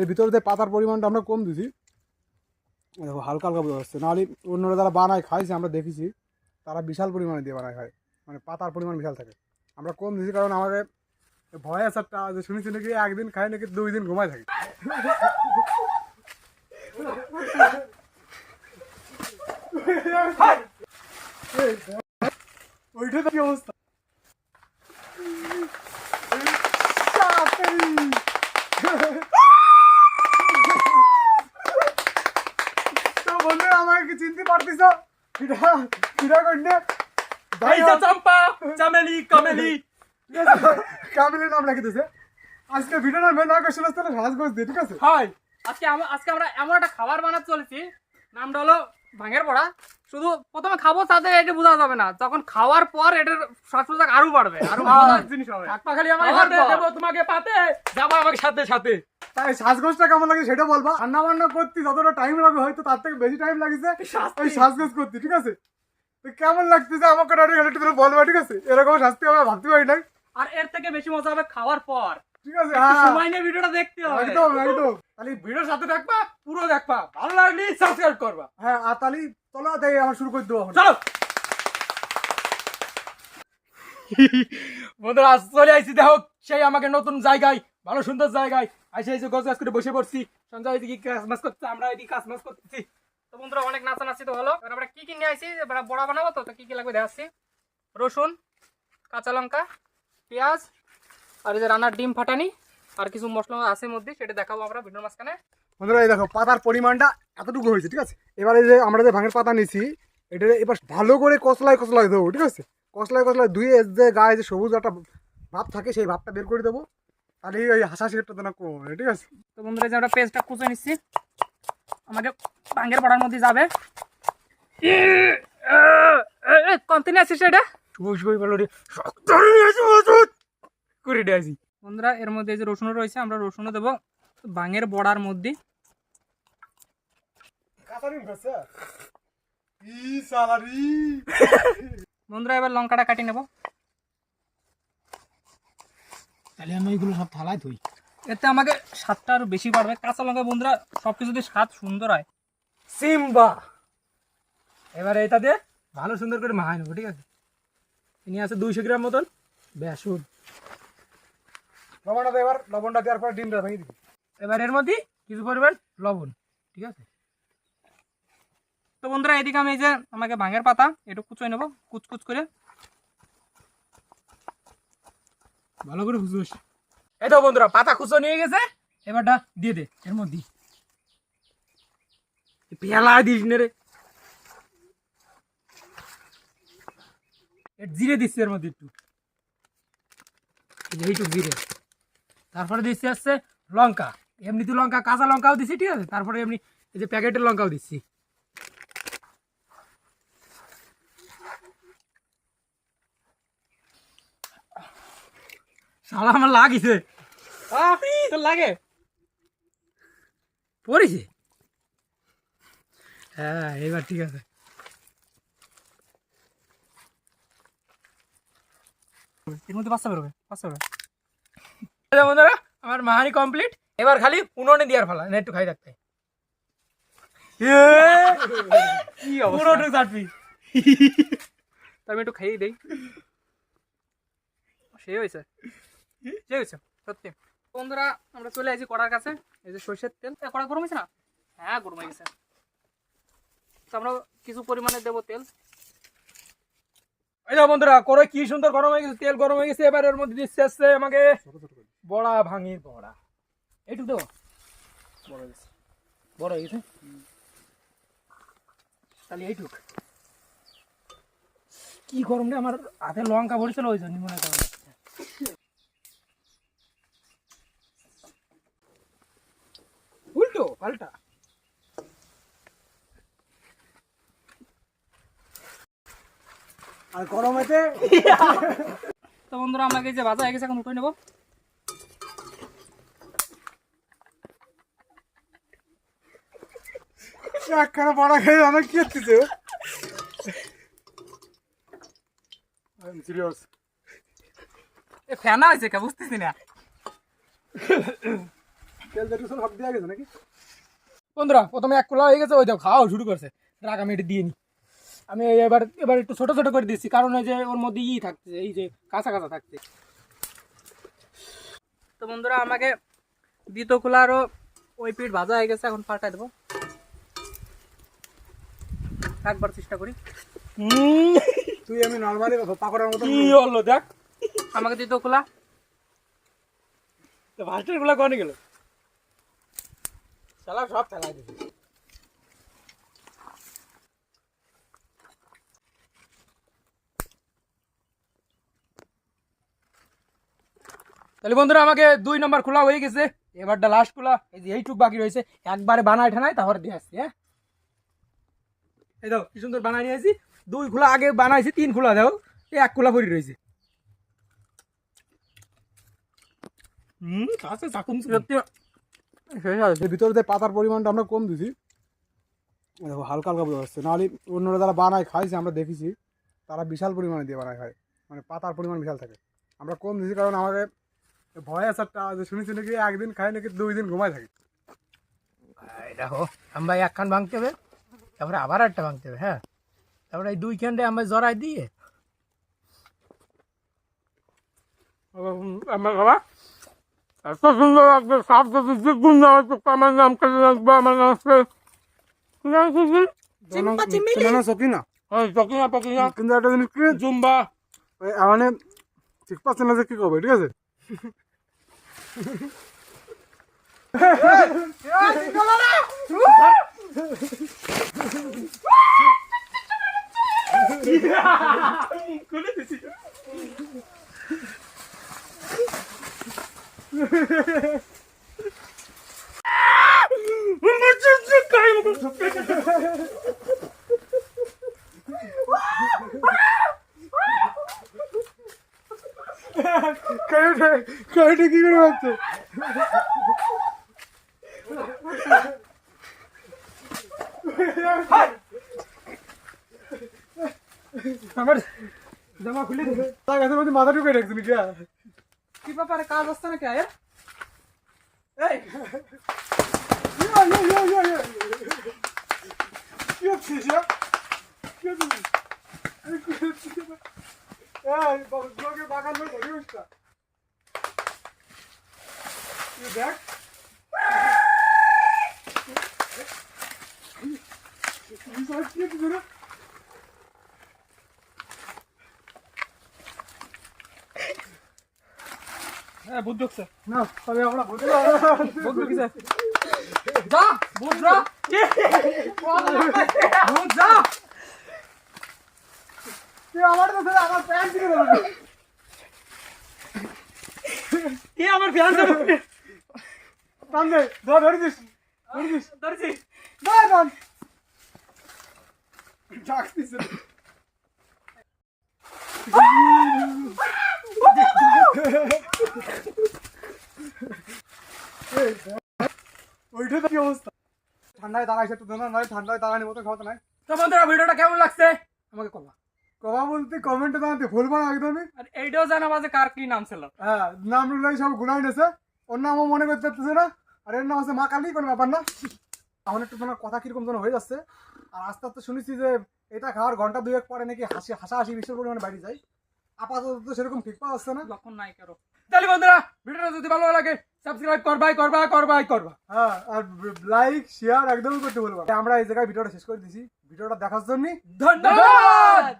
এর ভিতরে যে পাতার পরিমাণটা আমরা কম দিছি, দেখো হালকা হালকা বোঝা যাচ্ছে। নাহলে অন্যরা যারা বানায় খাইছে, আমরা দেখেছি, তারা বিশাল পরিমাণে দিয়ে বানায় খায়। মানে পাতার পরিমাণ বিশাল থাকে। আমরা কম দিছি কারণ আমাদের ভয় আছে যে শুনেছি নাকি একদিন খাই নাকি দুই দিন ঘুমায় থাকে। ওইটা কি অবস্থা তো বন্ধুরা আমাকে কি চিনতে পারতিস? ফিরা ফিরা করলে ভাই চম্পা চামেলি কামেলি। কামেলি নাম রাখি দিছে। আজকে ভিডিওটা না আকর্ষণ হচ্ছে সাজগোজ দিয়ে ঠিক আছে? হাই আজকে আজকে আমরা এমন একটা খাবার বানাতে চলেছি। নামটা হলো ভাঙের পড়া শুধু প্রথমে খাব তাতে এটা বোঝা যাবে না। যখন খাওয়ার পর এটার স্বাস্থ্য আরও বাড়বে আরও মজার জিনিস হবে। হাত খালি আমার হাতে পর। তোমাকে পাতে যাব আমাকে সাথে সাথে। তাই সাজগোজটা কেমন লাগে সেটা বলবা। রান্না বান্না করতে যতটা টাইম লাগবে হয়তো তার থেকে বেশি টাইম লাগছে ওই সাজগোজ করতে ঠিক আছে? তো কেমন লাগতেছে? আমাকে একটু বলবা ঠিক আছে? এরকম শাস্তি আমরা ভাবতে পারি না আর এর থেকে বেশি মজা হবে খাওয়ার পর। ঠিক আছে হ্যাঁ। সময় নিয়ে ভিডিওটা দেখতে হবে। একদম একদম। খালি ভিডিওর সাথে দেখবা পুরো দেখবা। ভালো লাগলে সাবস্ক্রাইব করবা। হ্যাঁ আর তাহলে চলো তাই আমার শুরু করে দেবো চলো। বন্ধুরা আজ চলে আইছি। দেখো সেই আমাকে নতুন জায়গায় ভালো সুন্দর জায়গায়। আইসে এসে গজ গাছ করে বসে পড়ছি। সঞ্জয় এদিকে কাজ মাছ করছে? আমরা এদিকে কাজ মাছ করতেছি। তো বন্ধুরা অনেক নাচানাচি তো হলো। এবার আমরা কি কি নিয়ে আসি বড়া বানাবো তো তো কি কি লাগবে দেখাচ্ছি। রসুন কাঁচা লঙ্কা পেঁয়াজ আর এই যে রান্নার ডিম ফাটানি আর কিছু মশলা আছে মধ্যে সেটা দেখাবো আমরা ভিডিওর মাঝখানে বন্ধুরা এই দেখো পাতার পরিমাণটা এতটুকু হয়েছে ঠিক আছে এবারে যে আমরা যে ভাঙের পাতা নিছি এটা এবার ভালো করে কসলায় কসলায় দেবো ঠিক আছে কসলায় কসলায় ধুয়ে যে গায়ে যে সবুজ একটা ভাব থাকে সেই ভাবটা বের করে দেবো তাহলে ওই হাসা সিটটা তো না কমে ঠিক আছে তো বন্ধুরা যে আমরা পেস্টটা কুচে নিচ্ছি আমাকে ভাঙ্গের পড়ার মধ্যে যাবে কন্টিনিউ আছিস এটা শুভ শুভ ভালো রে শক্ত হয়ে করে দিয়েছি বন্ধুরা এর মধ্যে যে রসুনও রয়েছে আমরা রসুনও দেবো বাঙের বড়ার মধ্যে। বন্ধুরা এবার লঙ্কাটা কাটিয়ে নেব। তাহলে আমি এগুলো সব থালায় ধুই। এতে আমাকে স্বাদটা আরও বেশি বাড়বে। কাঁচা লঙ্কা বন্ধুরা সব কিছুতে স্বাদ সুন্দর হয়। সিম্বা। এবারে এটা দিয়ে ভালো সুন্দর করে মাখাই নেব ঠিক আছে? ইনি আছে দুইশো গ্রাম মতন। বেসন। লবণটা এবার, লবণটা দেওয়ার পর ডিমটা ভেঙে দিবি। এবার এর মধ্যে কিছু পরিমাণ লবণ, ঠিক আছে? তো বন্ধুরা, এদিকে আমি এই যে আমাকে ভাঙের পাতা, একটু কুচোয় নেব, কুচকুচ করে। ভালো করে খুঁজোস এই তো বন্ধুরা, পাতা খুঁজো নিয়ে গেছে এবারটা দিয়ে দে, এর মধ্যে। পেলা দিস নে রে। জিরে দিচ্ছি এর মধ্যে একটু। এইটুকু জিরে। তারপরে দিচ্ছি আসছে লঙ্কা। এমনি তো লঙ্কা, কাঁচা লঙ্কাও দিচ্ছি ঠিক আছে? তারপরে এমনি এই যে প্যাকেটের লঙ্কাও দিচ্ছি শালা, আমার লাগিছে। তো লাগে? পড়েছে? হ্যাঁ এবার ঠিক আছে। এর মধ্যে পাঁচটা বেরোবে পাঁচটা বেরোবে। বন্ধুরা আমার মাহানি কমপ্লিট এবার খালি উনুনে দেওয়ার ফালা না একটু খাই থাকতে। আমি একটু খাইয়ে দেই। সে হয়েছে। সে হয়েছে সত্যি। বন্ধুরা আমরা চলে আসি কড়ার কাছে। এই যে সর্ষের তেল। কড়া গরম হয়েছে না? হ্যাঁ গরম হয়ে গেছে। তো আমরা কিছু পরিমাণে দেবো তেল। এই বন্ধুরা, করে কি সুন্দর গরম হয়ে গেছে, তেল গরম হয়ে গেছে, এবার এর মধ্যে দিচ্ছে আসছে আমাকে বড়া ভাঙির বড়া। এইটুকু দেবো? বড় গেছে। বড় হয়ে গেছে? তাহলে এইটুক। কি গরম রে, আমার হাতে লঙ্কা ভরেছিল, ওই জন্য মনে করো উল্টো, পাল্টা। আর গরমেতে? তো বন্ধুরা আমাকে যে ভাজা হয়ে গেছে এখন উঠে নেব। একখানা বড়া খেয়ে অনেক কি হচ্ছে সিরিয়াস এ ফেনা হয়েছে কে বুঝতেছি না। তেল তেল সব দেওয়া গেছে নাকি? বন্ধুরা প্রথমে এক কোলা হয়ে গেছে ওই দেখো খাওয়া শুরু করছে। রাগ আমি এটা দিয়ে নি। আমি এবার এবার একটু ছোট ছোট করে দিচ্ছি কারণ যে ওর মধ্যে ই থাকছে এই যে কাঁচা কাঁচা থাকছে। তো বন্ধুরা আমাকে দ্বিতীয় খোলা আরও ওই পিঠ ভাজা হয়ে গেছে এখন পাল্টাই দেবো। একবার চেষ্টা করি। তুই আমি নর্মালি পাকড়ার মতো কি হলো দেখ। আমাকে দ্বিতীয় খোলা। তো ভাস্টারগুলা কনে গেল? চালা সব ফেলাই দিছে তাহলে বন্ধুরা, আমাকে দুই নম্বর খোলা হয়ে গেছে। এবারটা লাস্ট খোলা। এই যে এইটুক বাকি রয়েছে। একবারে বানায় ঠানাই তারপরে দিয়ে আসছি হ্যাঁ? এই দাও কি সুন্দর বানাই নিয়েছি। দুই খোলা আগে বানাইছি, তিন খোলা দাও এই এক খোলা পরি রয়েছে। হুম আছে ভিতরে পাতার পরিমাণটা আমরা কম দেখো, হালকা হালকা নাহলে অন্যরা যারা বানায় খাইছে, আমরা দেখেছি, তারা বিশাল পরিমাণে দিয়ে বানায় খায়। মানে পাতার পরিমাণ বিশাল থাকে। আমরা কম দিছি কারণ আমাকে ভয় আছে একটা শুনেছি নাকি একদিন খাই নাকি দুই দিন ঘুমায় থাকি। দেখো আমরা একখান ভাঙতে হবে তারপরে আবার একটা ভাঙতে হবে হ্যাঁ? তারপরে এই দুইখানটা আমরা জড়াই দিয়ে আমার বাবা এত সুন্দর লাগবে আমার নাম করে রাখব আমার নাম হচ্ছে কি? পকিনা। কিন্তু একটা জিনিস জুম্বা। মানে ঠিক পাচ্ছে না যে কি করবে ঠিক আছে? Mă ce ce cai, mă, কারেন্টে কারেন্টে কি করে ভাবছে আমার জামা খুলে দিবে তার কাছে মধ্যে মাথা ঢুকে রাখছি নাকি আর? কি ব্যাপারে কাজ আসছে নাকি আয়ের এই ইয়া, ইয়া, ইয়া, ইয়া, ইয়া। কি হচ্ছে এসব? কি হচ্ছে? এই, কি হচ্ছে? এই, বাবা, তোমাকে বাগান লোক ঘরে বসতা। এই দেখ। এই সব কি হচ্ছে রে? হ্যাঁ বুদ্ধ হচ্ছে না, তবে আমরা বলতে বুদ্ধ কিসে যা বুদ্ধ যা বুদ্ধ যা তুই আমার তো আমার প্যান্ট দেবো। কে আমার দে ধর ধরে দিস ধরে দিস। ধর টান ডাকতিস ওইটা তো কি অবস্থা? ঠান্ডায় দাঁড়াইছে একটু দোনা নয় ঠান্ডায় দাঁড়ানি মতো খাওয়াতে নাই। তো বন্ধুরা ভিডিওটা কেমন লাগছে? আমাকে কবা কবা বলতে কমেন্টে জানাতে ভুলবা না একদমই। আর এইটাও জানাবা যে কার কি নাম ছিল। হ্যাঁ নাম রুলাই সব গুলাই নেছে ওর নাম ও মনে করতে পারতেছে না। আর এর নাম আছে মা কালী কোনো ব্যাপার না। এখন একটু তোমার কথা কীরকম যেন হয়ে যাচ্ছে। আর আস্তে আস্তে শুনেছি যে এটা খাওয়ার ঘণ্টা দুয়েক পরে নাকি হাসি হাসাহাসি বিশেষ পরিমাণে বাড়ি যায়। আপাতত তো সেরকম ঠিক পাওয়া যাচ্ছে না। লক্ষণ নাই কারও। তাহলে বন্ধুরা ভিডিওটা যদি ভালো লাগে সাবস্ক্রাইব করবাই করবা করবাই করবা। হ্যাঁ আর লাইক শেয়ার একদমই করতে বলব আমরা এই জায়গায় ভিডিওটা শেষ করে দিছি। ভিডিওটা দেখার জন্য ধন্যবাদ!